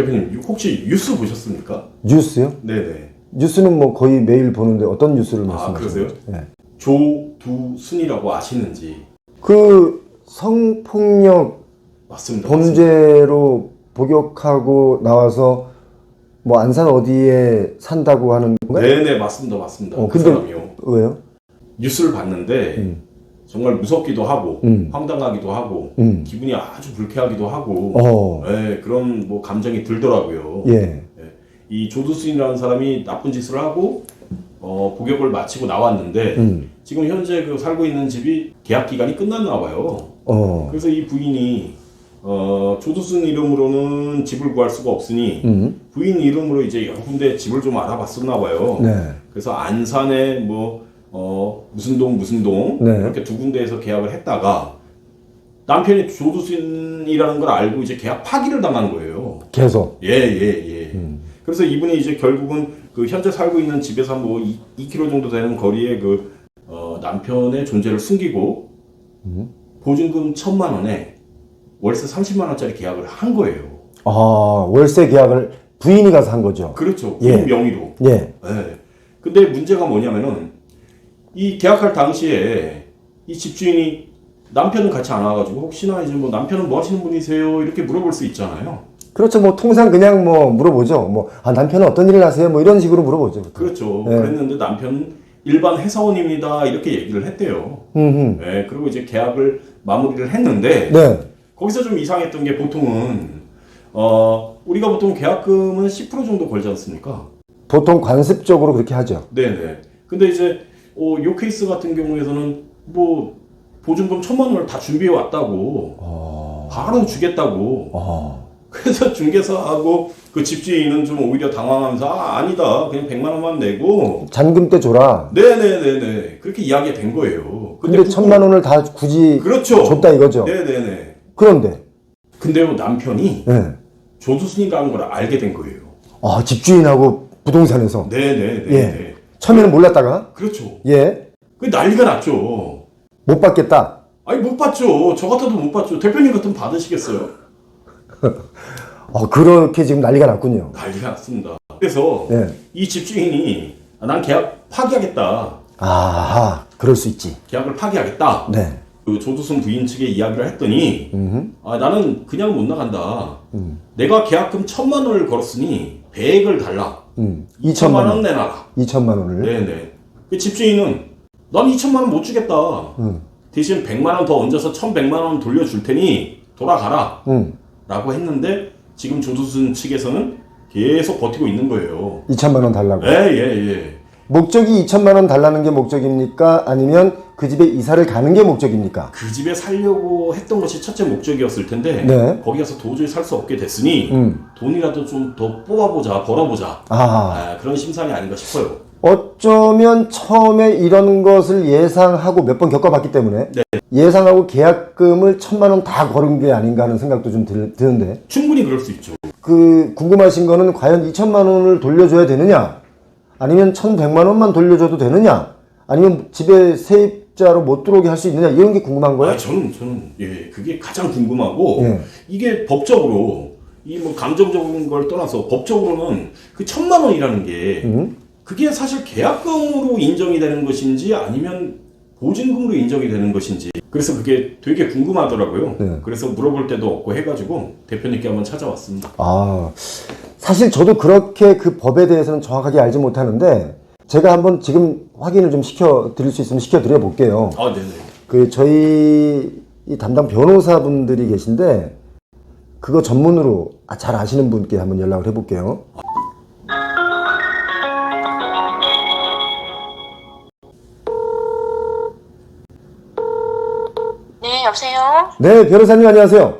대표님 혹시 뉴스 보셨습니까? 뉴스요? 네네. 뉴스는 뭐 거의 매일 보는데 어떤 뉴스를 아, 그러세요? 거죠? 네. 조두순이라고 아시는지 그 성폭력 맞습니다. 범죄로 복역하고 나와서 뭐 안산 어디에 산다고 하는 건가요? 네네 맞습니다 맞습니다. 어, 그 근데- 사람이요. 왜요? 뉴스를 봤는데 음. 정말 무섭기도 하고 음. 황당하기도 하고 음. 기분이 아주 불쾌하기도 하고 어. 네, 그런 뭐 감정이 들더라고요. 예. 이 조두순이라는 사람이 나쁜 짓을 하고 어, 복역을 마치고 나왔는데 음. 지금 현재 그 살고 있는 집이 계약 기간이 끝났나 봐요. 어. 그래서 이 부인이 어, 조두순 이름으로는 집을 구할 수가 없으니 음. 부인 이름으로 이제 여러 군데 집을 좀 알아봤었나 봐요. 네. 그래서 안산에 뭐 어, 무슨 동 무슨 동 네. 이렇게 두 군데에서 계약을 했다가 남편이 조두순이라는 걸 알고 이제 계약 파기를 당한 거예요. 계속. 예, 예, 예. 음. 그래서 이분이 이제 결국은 그 현재 살고 있는 집에서 뭐 2, 2km 정도 되는 거리에 그 어, 남편의 존재를 숨기고 음. 보증금 천만 원에 월세 30만 원짜리 계약을 한 거예요. 아, 월세 계약을 부인이 가서 한 거죠. 그렇죠. 예. 부인 명의로. 예. 예. 근데 문제가 뭐냐면은 이 계약할 당시에 이 집주인이 남편은 같이 안 와가지고 혹시나 이제 뭐 남편은 뭐 하시는 분이세요 이렇게 물어볼 수 있잖아요. 그렇죠. 뭐 통상 그냥 뭐 물어보죠. 뭐, 아, 남편은 어떤 일을 하세요? 뭐 이런 식으로 물어보죠. 보통. 그렇죠. 네. 그랬는데 남편은 일반 회사원입니다 이렇게 얘기를 했대요. 음. 네, 그리고 이제 계약을 마무리를 했는데 네. 거기서 좀 이상했던 게 보통은 어 우리가 보통 계약금은 10% 정도 걸지 않습니까? 보통 관습적으로 그렇게 하죠. 네네. 근데 이제 어, 요 케이스 같은 경우에서는 뭐 보증금 천만 원을 다 준비해 왔다고 어. 바로 주겠다고 어. 그래서 중개사하고 그 집주인은 좀 오히려 당황하면서 아 아니다 그냥 100만 원만 내고 잔금 때 줘라. 네네네네 그렇게 이야기가 된 거예요. 근데 그거- 천만 원을 다 굳이 그렇죠. 줬다 이거죠. 네네네. 그런데, 근데요 남편이 예. 조두순이라는 걸 알게 된 거예요. 아, 집주인하고 부동산에서. 네네네. 예. 처음에는 몰랐다가, 그렇죠. 예. 그 난리가 났죠. 못 받겠다. 아니 못 받죠. 저 같아도 못 받죠. 대표님 같으면 받으시겠어요? 어, 그렇게 지금 난리가 났군요. 난리가 났습니다. 그래서 예. 이 집주인이 아, 난 계약 파기하겠다. 아하, 그럴 수 있지. 계약을 파기하겠다. 네. 그 조두순 부인 측에 이야기를 했더니 음. 아, 나는 그냥 못 나간다. 내가 계약금 천만 원을 걸었으니 배액을 달라. 음. 2천만 2천만 원 원. 내놔라. 2천만 원을. 네네. 그 집주인은 난 2천만 원 못 주겠다. 음. 대신 100만 원 더 얹어서 1,100만 원 돌려줄 테니 돌아가라. 음. 라고 했는데 지금 조두순 측에서는 계속 버티고 있는 거예요. 2천만 원 달라고. 예, 예, 예. 목적이 2천만 원 달라는 게 목적입니까? 아니면 그 집에 이사를 가는 게 목적입니까? 그 집에 살려고 했던 것이 첫째 목적이었을 텐데 네. 거기 가서 도저히 살 수 없게 됐으니 음. 돈이라도 좀 더 뽑아보자, 벌어보자. 아. 아, 그런 심산이 아닌가 싶어요. 어쩌면 처음에 이런 것을 예상하고 몇 번 겪어봤기 때문에 네. 예상하고 계약금을 천만 원 다 걸은 게 아닌가 하는 생각도 좀 들, 드는데 충분히 그럴 수 있죠. 그 궁금하신 거는 과연 2천만 원을 돌려줘야 되느냐 아니면 1,100만 원만 돌려줘도 되느냐 아니면 집에 세입자로 못 들어오게 할 수 있느냐 이런 게 궁금한 거예요? 아, 저는 저는 예, 그게 가장 궁금하고 예. 이게 법적으로 이 뭐 감정적인 걸 떠나서 법적으로는 그 천만 원이라는 게 음? 그게 사실 계약금으로 인정이 되는 것인지 아니면 보증금으로 인정이 되는 것인지 그래서 그게 되게 궁금하더라고요. 네. 그래서 물어볼 때도 없고 해가지고 대표님께 한번 찾아왔습니다. 아, 사실 저도 그렇게 그 법에 대해서는 정확하게 알지 못하는데 제가 한번 지금 확인을 좀 시켜 드릴 수 있으면 시켜 드려 볼게요. 아, 네네. 그 저희 이 담당 변호사분들이 계신데 그거 전문으로 아, 잘 아시는 분께 한번 연락을 해볼게요. 네, 여보세요? 네, 변호사님 안녕하세요.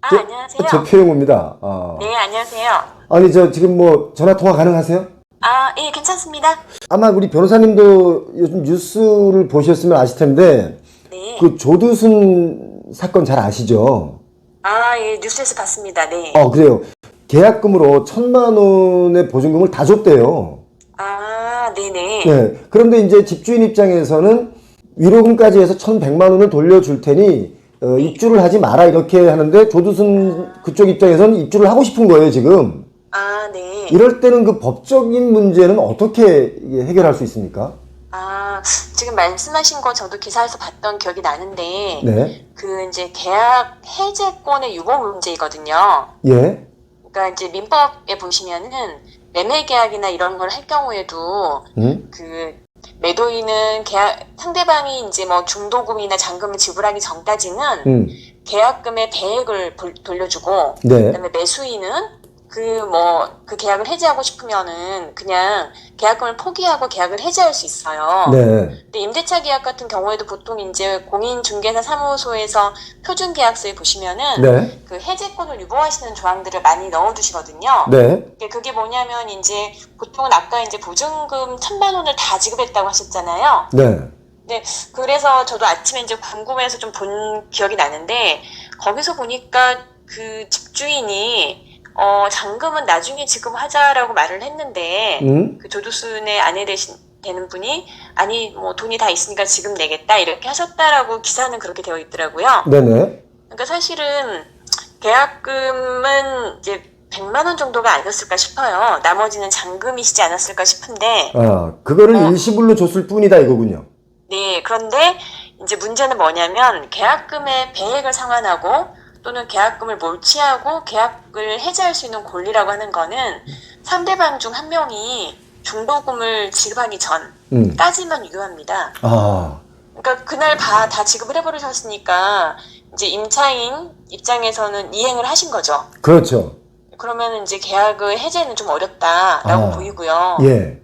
아, 저- 안녕하세요? 제표용입니다. 아, 네, 안녕하세요. 아니 저 지금 뭐 전화 통화 가능하세요? 아, 예, 괜찮습니다. 아마 우리 변호사님도 요즘 뉴스를 보셨으면 아실 텐데 네. 그 조두순 사건 잘 아시죠? 아, 예, 뉴스에서 봤습니다. 네. 어 그래요. 계약금으로 천만 원의 보증금을 다 줬대요. 아, 네네. 네. 그런데 이제 집주인 입장에서는 위로금까지 해서 천백만 원을 돌려줄 테니 어, 입주를 하지 마라 이렇게 하는데 조두순 그쪽 입장에서는 입주를 하고 싶은 거예요 지금. 아, 네. 이럴 때는 그 법적인 문제는 어떻게 해결할 수 있습니까? 아, 지금 말씀하신 거 저도 기사에서 봤던 기억이 나는데, 네. 그 이제 계약 해제권의 유보 문제이거든요. 예. 그러니까 이제 민법에 보시면은 매매 계약이나 이런 걸 할 경우에도 음? 그 매도인은 계약 상대방이 이제 뭐 중도금이나 잔금을 지불하기 전까지는 음. 계약금의 배액을 돌- 돌려주고 네. 그다음에 매수인은 그 뭐 그 계약을 해지하고 싶으면은 그냥 계약금을 포기하고 계약을 해지할 수 있어요. 네. 근데 임대차 계약 같은 경우에도 보통 이제 공인중개사 사무소에서 표준 계약서에 보시면은 네. 그 해제권을 유보하시는 조항들을 많이 넣어두시거든요. 네. 그게 뭐냐면 이제 보통은 아까 이제 보증금 천만 원을 다 지급했다고 하셨잖아요. 네. 그래서 저도 아침에 이제 궁금해서 좀 본 기억이 나는데 거기서 보니까 그 집주인이 어 잔금은 나중에 지급하자라고 말을 했는데 음? 그 조두순의 아내 되신 되는 분이 아니 뭐 돈이 다 있으니까 지금 내겠다 이렇게 하셨다라고 기사는 그렇게 되어 있더라고요. 네네. 그러니까 사실은 계약금은 이제 100만 원 정도가 아니었을까 싶어요. 나머지는 잔금이시지 않았을까 싶은데 아, 그거를 어. 일시불로 줬을 뿐이다 이거군요. 네, 그런데 이제 문제는 뭐냐면 계약금의 배액을 상환하고 또는 계약금을 몰취하고 계약을 해지할 수 있는 권리라고 하는 거는 상대방 중 한 명이 중도금을 지급하기 음. 전까지만 유효합니다. 아. 그러니까 그날 다, 다 지급을 해버리셨으니까 이제 임차인 입장에서는 이행을 하신 거죠. 그렇죠. 그러면 이제 계약의 해제는 좀 어렵다라고 아. 보이고요. 예.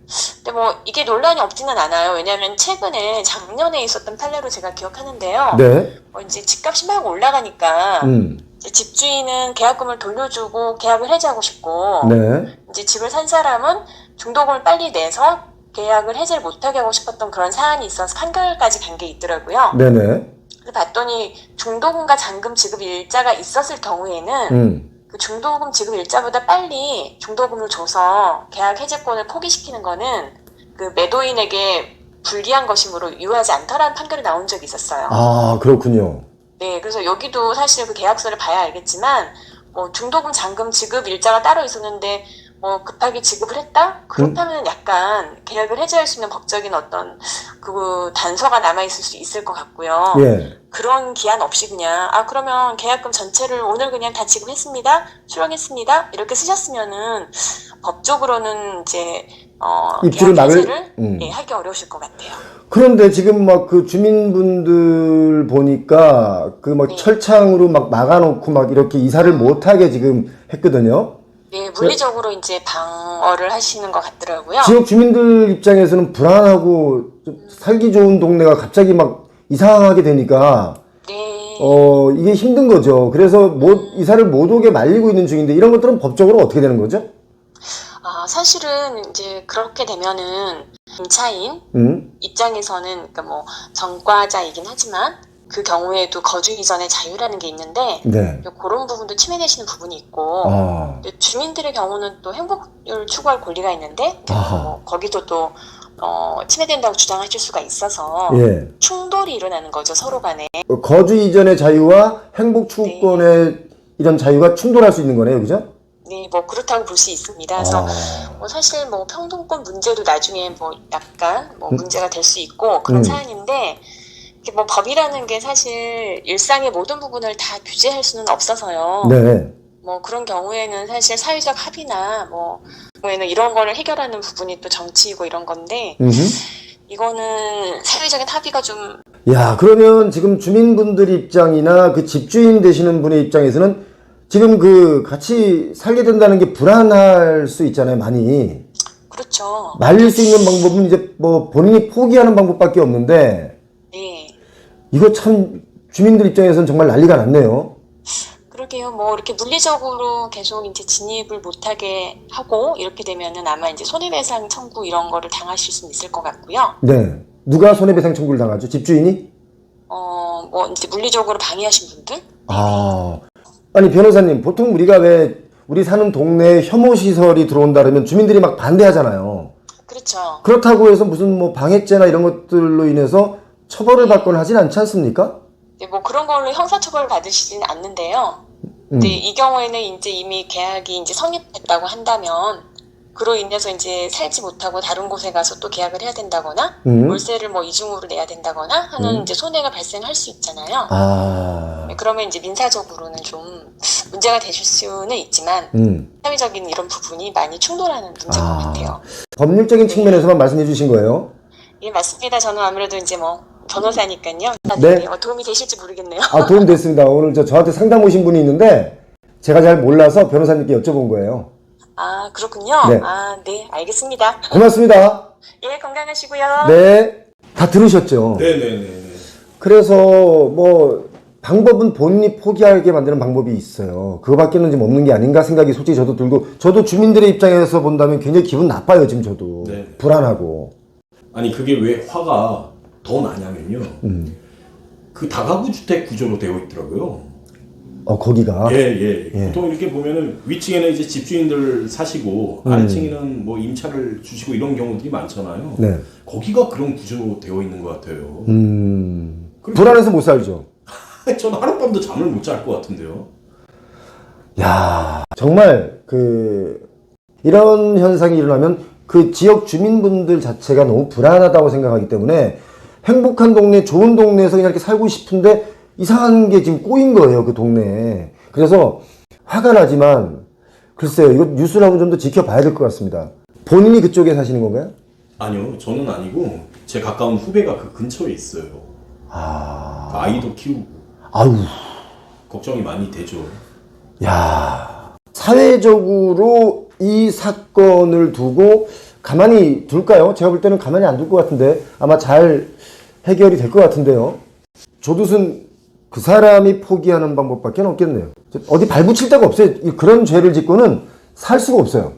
근데 뭐 이게 논란이 없지는 않아요. 왜냐하면 최근에 작년에 있었던 판례로 제가 기억하는데요. 네. 어, 이제 집값이 막 올라가니까 음. 집주인은 계약금을 돌려주고 계약을 해지하고 싶고 네. 이제 집을 산 사람은 중도금을 빨리 내서 계약을 해지를 못하게 하고 싶었던 그런 사안이 있어서 판결까지 간 게 있더라고요. 네네. 그래서 봤더니 중도금과 잔금 지급 일자가 있었을 경우에는 음. 그 중도금 지급 일자보다 빨리 중도금을 줘서 계약 해제권을 포기시키는 거는 그 매도인에게 불리한 것이므로 유효하지 않다라는 판결이 나온 적이 있었어요. 아, 그렇군요. 네, 그래서 여기도 사실 그 계약서를 봐야 알겠지만 뭐 중도금 잔금 지급 일자가 따로 있었는데 뭐 급하게 지급을 했다? 그렇다면 약간 계약을 해제할 수 있는 법적인 어떤 그 단서가 남아 있을 수 있을 것 같고요. 예. 그런 기한 없이 그냥 아 그러면 계약금 전체를 오늘 그냥 다 지급했습니다 수령했습니다 이렇게 쓰셨으면은 법적으로는 이제 어 입주를 막을- 해제를 음. 예, 하기 어려우실 것 같아요. 그런데 지금 막 그 주민분들 보니까 그 막 네. 철창으로 막 막아놓고 막 이렇게 이사를 못하게 지금 했거든요. 예, 물리적으로 이제 방어를 하시는 것 같더라고요. 지역 주민들 입장에서는 불안하고 좀 살기 좋은 동네가 갑자기 막 이상하게 되니까 네. 어 이게 힘든 거죠. 그래서 못 이사를 못 오게 말리고 있는 중인데 이런 것들은 법적으로 어떻게 되는 거죠? 아 사실은 이제 그렇게 되면은 임차인 음? 입장에서는 그러니까 뭐 전과자이긴 하지만 그 경우에도 거주 이전의 자유라는 게 있는데 네. 그런 부분도 침해되시는 부분이 있고 아. 주민들의 경우는 또 행복을 추구할 권리가 있는데. 뭐 거기도 또 어, 침해된다고 주장하실 수가 있어서 예. 충돌이 일어나는 거죠 서로 간에 어, 거주 이전의 자유와 행복 추구권의 이런 자유가 충돌할 수 있는 거네요, 그죠? 네 뭐 그렇다고 볼 수 있습니다. 그래서 아. 뭐 사실 뭐 평등권 문제도 나중에 뭐 약간 뭐 음. 문제가 될 수 있고 그런 음. 사안인데 뭐 법이라는 게 사실 일상의 모든 부분을 다 규제할 수는 없어서요. 네. 뭐 그런 경우에는 사실 사회적 합의나 뭐 경우에는 이런 거를 해결하는 부분이 또 정치이고 이런 건데 음흠. 이거는 사회적인 합의가 좀 야, 그러면 지금 주민분들 입장이나 그 집주인 되시는 분의 입장에서는 지금 그 같이 살게 된다는 게 불안할 수 있잖아요, 많이. 그렇죠. 말릴 수 있는 방법은 이제 뭐 본인이 포기하는 방법밖에 없는데 네. 이거 참 주민들 입장에서는 정말 난리가 났네요. 그러게요. 뭐 이렇게 물리적으로 계속 이제 진입을 못하게 하고 이렇게 되면은 아마 이제 손해배상 청구 이런 거를 당하실 수는 있을 것 같고요. 네. 누가 손해배상 청구를 당하죠? 집주인이? 어, 뭐 이제 물리적으로 방해하신 분들? 아. 아니, 변호사님, 보통 우리가 왜 우리 사는 동네에 혐오 시설이 들어온다 그러면 주민들이 막 반대하잖아요. 그렇죠. 그렇다고 해서 무슨 뭐 방해죄나 이런 것들로 인해서 처벌을 받거나 하진 않지 않습니까? 네, 뭐 그런 걸로 형사처벌을 받으시지는 않는데요. 음. 근데 이 경우에는 이제 이미 계약이 이제 성립됐다고 한다면 그로 인해서 이제 살지 못하고 다른 곳에 가서 또 계약을 해야 된다거나 음. 월세를 뭐 이중으로 내야 된다거나 하는 이제 손해가 발생할 수 있잖아요. 아, 네, 그러면 이제 민사적으로는 좀 문제가 되실 수는 있지만 음. 사회적인 이런 부분이 많이 충돌하는 문제인 것 아. 같아요. 법률적인 측면에서만 말씀해 주신 거예요. 예, 맞습니다. 저는 아무래도 이제 뭐 변호사니까요. 네. 어, 도움이 되실지 모르겠네요. 아, 도움 됐습니다. 오늘 저 저한테 상담 오신 분이 있는데 제가 잘 몰라서 변호사님께 여쭤본 거예요. 아, 그렇군요. 네. 아, 네, 알겠습니다. 고맙습니다. 예, 건강하시고요. 네. 다 들으셨죠? 네네네. 그래서 뭐 방법은 본인이 포기하게 만드는 방법이 있어요. 그거밖에는 지금 없는 게 아닌가 생각이 솔직히 저도 들고 저도 주민들의 입장에서 본다면 굉장히 기분 나빠요 지금 저도 네. 불안하고 아니 그게 왜 화가 더 나냐면요. 음. 그 다가구 주택 구조로 되어 있더라고요. 어 거기가 예, 예, 예. 보통 이렇게 보면은 위층에는 이제 집주인들 사시고 음. 아래층에는 뭐 임차를 주시고 이런 경우들이 많잖아요. 네. 거기가 그런 구조로 되어 있는 것 같아요. 음. 불안해서 못 살죠. 저는 하룻밤도 잠을 못 잘 것 같은데요. 야 정말 그 이런 현상이 일어나면 그 지역 주민분들 자체가 너무 불안하다고 생각하기 때문에 행복한 동네, 좋은 동네에서 그냥 이렇게 살고 싶은데 이상한 게 지금 꼬인 거예요, 그 동네에. 그래서 화가 나지만 글쎄요, 이거 한번 좀더 지켜봐야 될 것 같습니다. 본인이 그쪽에 사시는 건가요? 아니요, 저는 아니고 제 가까운 후배가 그 근처에 있어요. 아, 아이도 키우고 아유, 걱정이 많이 되죠. 야 사회적으로 이 사건을 두고 가만히 둘까요? 제가 볼 때는 가만히 안 둘 것 같은데 아마 잘 해결이 될 것 같은데요. 조두순 그 사람이 포기하는 방법밖에 없겠네요. 어디 발붙일 데가 없어요. 이- 그런 죄를 짓고는 살 수가 없어요.